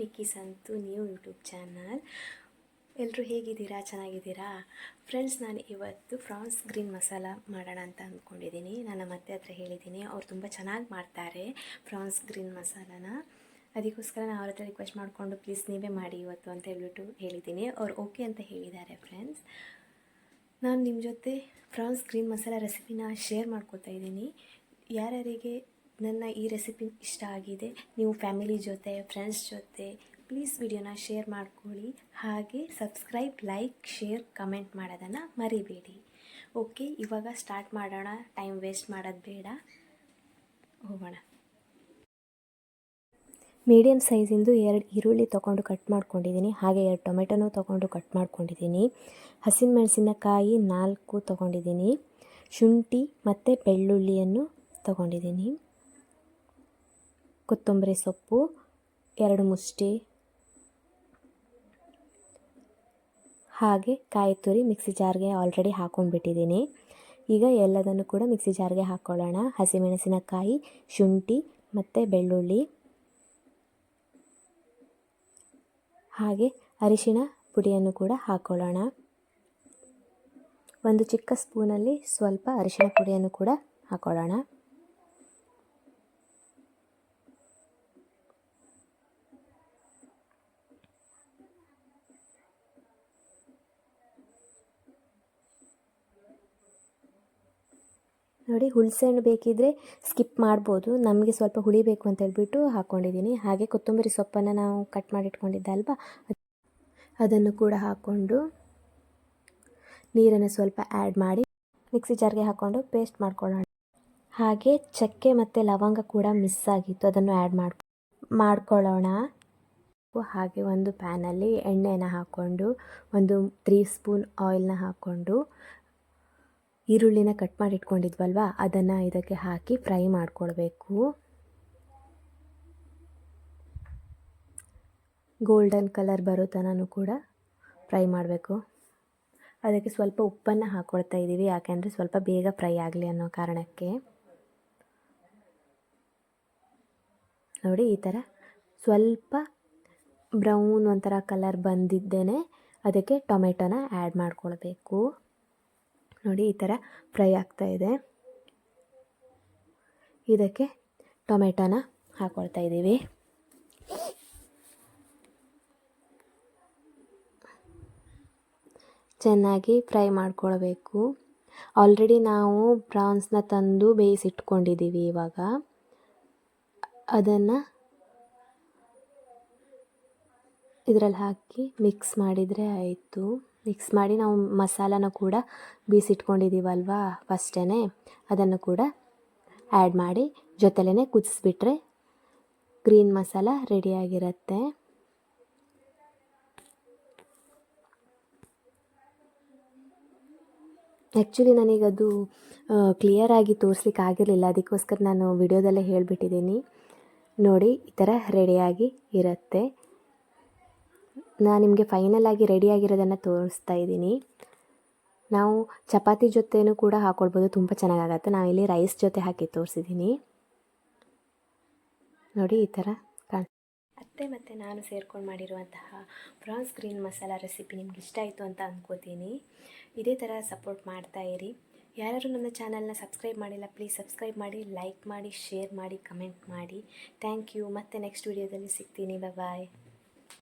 Vicky Santu new YouTube channel ಎಲ್ಲರೂ ಹೇಗಿದ್ದೀರಾ? ಚೆನ್ನಾಗಿದ್ದೀರಾ? ಫ್ರೆಂಡ್ಸ್ ನಾನು ಇವತ್ತು ಫ್ರಾನ್ಸ್ ಗ್ರೀನ್ ಮಸಾಲ ಮಾಡೋಣ ಅಂತ ಅಂದ್ಕೊಂಡಿದ್ದೀನಿ. ನಾನು ಮತ್ತೆ ಹತ್ರ ಹೇಳಿದ್ದೀನಿ, ಅವ್ರು ತುಂಬ ಚೆನ್ನಾಗಿ ಮಾಡ್ತಾರೆ ಫ್ರಾನ್ಸ್ ಗ್ರೀನ್ ಮಸಾಲಾನ ಅದಕ್ಕೋಸ್ಕರ ನಾನು ಅವ್ರ ಹತ್ರ ರಿಕ್ವೆಸ್ಟ್ ಮಾಡಿಕೊಂಡು ಪ್ಲೀಸ್ ನೀವೇ ಮಾಡಿ ಇವತ್ತು ಅಂತ ಹೇಳಿಬಿಟ್ಟು ಹೇಳಿದ್ದೀನಿ. ಅವ್ರು ಓಕೆ ಅಂತ ಹೇಳಿದ್ದಾರೆ ಫ್ರೆಂಡ್ಸ್ ನಾನು ನಿಮ್ಮ ಜೊತೆ ಫ್ರಾನ್ಸ್ ಗ್ರೀನ್ ಮಸಾಲ ರೆಸಿಪಿನ ಶೇರ್ ಮಾಡ್ಕೊತಾ ಇದ್ದೀನಿ. ಯಾರ್ಯಾರಿಗೆ ನನ್ನ ಈ ರೆಸಿಪಿ ಇಷ್ಟ ಆಗಿದೆ. ನೀವು ಫ್ಯಾಮಿಲಿ ಜೊತೆ ಫ್ರೆಂಡ್ಸ್ ಜೊತೆ ಪ್ಲೀಸ್ ವಿಡಿಯೋನ ಶೇರ್ ಮಾಡ್ಕೊಳ್ಳಿ. ಹಾಗೆ ಸಬ್ಸ್ಕ್ರೈಬ್ ಲೈಕ್ ಶೇರ್ ಕಮೆಂಟ್ ಮಾಡೋದನ್ನು ಮರಿಬೇಡಿ. ಓಕೆ ಇವಾಗ ಸ್ಟಾರ್ಟ್ ಮಾಡೋಣ. ಟೈಮ್ ವೇಸ್ಟ್ ಮಾಡೋದು ಬೇಡ. ಹೋಗೋಣ. ಮೀಡಿಯಮ್ ಸೈಜಿಂದು ಎರಡು ಈರುಳ್ಳಿ ತೊಗೊಂಡು ಕಟ್ ಮಾಡ್ಕೊಂಡಿದ್ದೀನಿ. ಹಾಗೆ ಎರಡು ಟೊಮೆಟೊನೂ ತೊಗೊಂಡು ಕಟ್ ಮಾಡ್ಕೊಂಡಿದ್ದೀನಿ. ಹಸಿಮೆಣಸಿನಕಾಯಿ ನಾಲ್ಕು ತೊಗೊಂಡಿದ್ದೀನಿ. ಶುಂಠಿ ಮತ್ತು ಬೆಳ್ಳುಳ್ಳಿಯನ್ನು ತೊಗೊಂಡಿದ್ದೀನಿ. ಕೊತ್ತಂಬರಿ ಸೊಪ್ಪು, ಎರಡು ಮುಷ್ಟಿ, ಹಾಗೆ ಕಾಯಿ ತುರಿ ಮಿಕ್ಸಿ ಜಾರ್ಗೆ ಆಲ್ರೆಡಿ ಹಾಕ್ಕೊಂಡ್ಬಿಟ್ಟಿದ್ದೀನಿ ಈಗ ಎಲ್ಲದನ್ನು ಕೂಡ ಮಿಕ್ಸಿ ಜಾರ್ಗೆ ಹಾಕ್ಕೊಳ್ಳೋಣ ಹಸಿಮೆಣಸಿನಕಾಯಿ, ಶುಂಠಿ ಮತ್ತು ಬೆಳ್ಳುಳ್ಳಿ. ಹಾಗೆ ಅರಿಶಿಣ ಪುಡಿಯನ್ನು ಕೂಡ ಹಾಕ್ಕೊಳ್ಳೋಣ ಒಂದು ಚಿಕ್ಕ ಸ್ಪೂನಲ್ಲಿ ಸ್ವಲ್ಪ ಅರಿಶಿನ ಪುಡಿಯನ್ನು ಕೂಡ ಹಾಕ್ಕೊಳ್ಳೋಣ ನೋಡಿ ಹುಣಸೆಹಣ್ಣು ಬೇಕಿದ್ದರೆ ಸ್ಕಿಪ್ ಮಾಡ್ಬೋದು. ನಮಗೆ ಸ್ವಲ್ಪ ಹುಳಿ ಬೇಕು ಅಂತ ಹೇಳ್ಬಿಟ್ಟು ಹಾಕ್ಕೊಂಡಿದ್ದೀನಿ ಹಾಗೆ ಕೊತ್ತಂಬರಿ ಸೊಪ್ಪನ್ನು ನಾವು ಕಟ್ ಮಾಡಿಟ್ಕೊಂಡಿದ್ದೆ ಅಲ್ವಾ? ಅದನ್ನು ಕೂಡ ಹಾಕ್ಕೊಂಡು ನೀರನ್ನು ಸ್ವಲ್ಪ ಆ್ಯಡ್ ಮಾಡಿ ಮಿಕ್ಸಿ ಜಾರ್ಗೆ ಹಾಕ್ಕೊಂಡು ಪೇಸ್ಟ್ ಮಾಡ್ಕೊಳ್ಳೋಣ. ಹಾಗೆ ಚಕ್ಕೆ ಮತ್ತು ಲವಂಗ ಕೂಡ ಮಿಸ್ ಆಗಿತ್ತು. ಅದನ್ನು ಆ್ಯಡ್ ಮಾಡಿ ಮಾಡ್ಕೊಳ್ಳೋಣ. ಹಾಗೆ ಒಂದು ಪ್ಯಾನಲ್ಲಿ ಎಣ್ಣೆನ ಹಾಕ್ಕೊಂಡು ಒಂದು ತ್ರೀ ಸ್ಪೂನ್ ಆಯಿಲ್ನ ಹಾಕ್ಕೊಂಡು ಈರುಳ್ಳಿನ ಕಟ್ ಮಾಡಿ ಇಟ್ಕೊಂಡಿದ್ವಲ್ವ ಅದನ್ನು ಇದಕ್ಕೆ ಹಾಕಿ ಫ್ರೈ ಮಾಡ್ಕೊಳ್ಬೇಕು. ಗೋಲ್ಡನ್ ಕಲರ್ ಬರೋ ತನೂ ಕೂಡ ಫ್ರೈ ಮಾಡಬೇಕು. ಅದಕ್ಕೆ ಸ್ವಲ್ಪ ಉಪ್ಪನ್ನು ಹಾಕ್ಕೊಳ್ತಾ ಇದ್ದೀವಿ ಯಾಕೆಂದರೆ ಸ್ವಲ್ಪ ಬೇಗ ಫ್ರೈ ಆಗಲಿ ಅನ್ನೋ ಕಾರಣಕ್ಕೆ. ನೋಡಿ, ಈ ಥರ ಸ್ವಲ್ಪ ಬ್ರೌನ್ ಒಂಥರ ಕಲರ್ ಬಂದಿದ್ದೇನೆ. ಅದಕ್ಕೆ ಟೊಮೆಟೊನ ಆ್ಯಡ್ ಮಾಡ್ಕೊಳ್ಬೇಕು. ನೋಡಿ ಈ ಥರ ಫ್ರೈ ಆಗ್ತಾ ಇದೆ. ಇದಕ್ಕೆ ಟೊಮೆಟೊನ ಹಾಕ್ಕೊಳ್ತಾ ಇದ್ದೀವಿ. ಚೆನ್ನಾಗಿ ಫ್ರೈ ಮಾಡ್ಕೊಳ್ಬೇಕು. ಆಲ್ರೆಡಿ ನಾವು ಪ್ರಾನ್ಸ್ನ ತಂದು ಬೇಯಿಸಿಟ್ಕೊಂಡಿದ್ದೀವಿ ಇವಾಗ. ಅದನ್ನು ಇದರಲ್ಲಿ ಹಾಕಿ ಮಿಕ್ಸ್ ಮಾಡಿದರೆ ಆಯಿತು. ಮಿಕ್ಸ್ ಮಾಡಿ ನಾವು ಮಸಾಲನ ಕೂಡ ಬೀಸಿಟ್ಕೊಂಡಿದ್ದೀವಲ್ವಾ ಫಸ್ಟೇ ಅದನ್ನು ಕೂಡ ಆ್ಯಡ್ ಮಾಡಿ ಜೊತೆಲೇ ಕುದಿಸ್ಬಿಟ್ರೆ ಗ್ರೀನ್ ಮಸಾಲ ರೆಡಿಯಾಗಿರುತ್ತೆ ಆ್ಯಕ್ಚುಲಿ ನನಗದು ಕ್ಲಿಯರಾಗಿ ತೋರಿಸ್ಲಿಕ್ಕೆ ಆಗಿರಲಿಲ್ಲ, ಅದಕ್ಕೋಸ್ಕರ ನಾನು ವಿಡಿಯೋದಲ್ಲೇ ಹೇಳಿಬಿಟ್ಟಿದ್ದೀನಿ. ನೋಡಿ, ಈ ಥರ ರೆಡಿಯಾಗಿ ಇರುತ್ತೆ. ನಾನು ನಿಮಗೆ ಫೈನಲ್ ಆಗಿ ರೆಡಿಯಾಗಿರೋದನ್ನು ತೋರಿಸ್ತಾ ಇದ್ದೀನಿ. ನಾವು ಚಪಾತಿ ಜೊತೆನೂ ಕೂಡ ಹಾಕ್ಕೊಳ್ಬೋದು ತುಂಬ ಚೆನ್ನಾಗಾಗತ್ತೆ. ನಾವಿಲ್ಲಿ ರೈಸ್ ಜೊತೆ ಹಾಕಿ ತೋರಿಸಿದ್ದೀನಿ. ನೋಡಿ, ಈ ಥರ ಕಾಣ್ ಅತ್ತೆ ಮತ್ತು ನಾನು ಸೇರ್ಕೊಂಡು ಮಾಡಿರುವಂತಹ ಪ್ರಾನ್ಸ್ ಗ್ರೀನ್ ಮಸಾಲ ರೆಸಿಪಿ ನಿಮ್ಗೆ ಇಷ್ಟ ಆಯಿತು ಅಂತ ಅಂದ್ಕೋತೀನಿ ಇದೇ ಥರ ಸಪೋರ್ಟ್ ಮಾಡ್ತಾ ಇರಿ. ಯಾರಾದರೂ ನನ್ನ ಚಾನಲ್ನ ಸಬ್ಸ್ಕ್ರೈಬ್ ಮಾಡಿಲ್ಲ ಪ್ಲೀಸ್ ಸಬ್ಸ್ಕ್ರೈಬ್ ಮಾಡಿ ಲೈಕ್ ಮಾಡಿ ಶೇರ್ ಮಾಡಿ ಕಮೆಂಟ್ ಮಾಡಿ. ಥ್ಯಾಂಕ್ ಯು ಮತ್ತೆ ನೆಕ್ಸ್ಟ್ ವೀಡಿಯೋದಲ್ಲಿ ಸಿಗ್ತೀನಿ. ಬಾಯ್